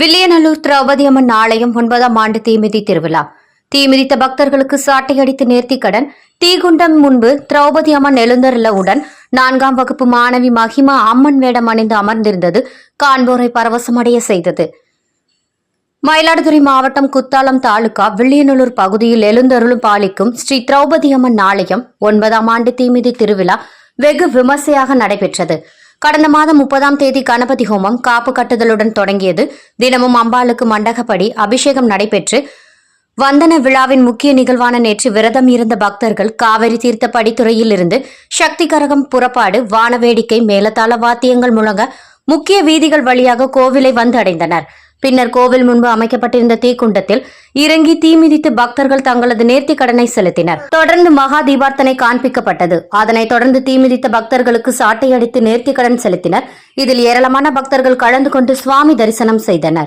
வில்லியநல்லூர் திரௌபதி அம்மன் ஆலயம் ஒன்பதாம் ஆண்டு தீமிதி திருவிழா. தீமிதித்த பக்தர்களுக்கு சாட்டையடித்து நேர்த்திக்கடன் தீகுண்டம் முன்பு திரௌபதி அம்மன் எழுந்தருளவுடன் நான்காம் வகுப்பு மாணவி மகிமா அம்மன் வேடம் அணிந்து அமர்ந்திருந்தது காண்போரை பரவசமடைய செய்தது. மயிலாடுதுறை மாவட்டம் குத்தாலம் தாலுகா வில்லியநல்லூர் பகுதியில் எழுந்தருளும் பாலிக்கும் ஸ்ரீ திரௌபதி அம்மன் ஆலயம் ஒன்பதாம் ஆண்டு தீமிதி திருவிழா வெகு விமர்சையாக நடைபெற்றது. கடந்த மாதம் முப்பதாம் தேதி கணபதி ஹோமம் காப்பு கட்டுதலுடன் தொடங்கியது. தினமும் அம்பாளுக்கு மண்டகப்படி அபிஷேகம் நடைபெற்று வந்தன விழாவின் முக்கிய நிகழ்வான நேற்று விரதம் இருந்த பக்தர்கள் காவிரி தீர்த்த படித்துறையில் இருந்து சக்தி கரகம் புறப்பாடு வானவேடிக்கை மேலதாள வாத்தியங்கள் முழங்க முக்கிய வீதிகள் வழியாக கோவிலை வந்து அடைந்தனர் பின்னர் கோவில் முன்பு அமைக்கப்பட்டிருந்த தீக்குண்டத்தில் இறங்கி தீ மிதித்து பக்தர்கள் தங்களது நேர்த்தி கடனை செலுத்தினர். தொடர்ந்து மகா தீபார்த்தனை காண்பிக்கப்பட்டது. அதனைத் தொடர்ந்து தீ மிதித்த பக்தர்களுக்கு சாட்டை அடித்து நேர்த்தி கடன் செலுத்தினர். இதில் ஏராளமான பக்தர்கள் கலந்து கொண்டு சுவாமி தரிசனம் செய்தனர்.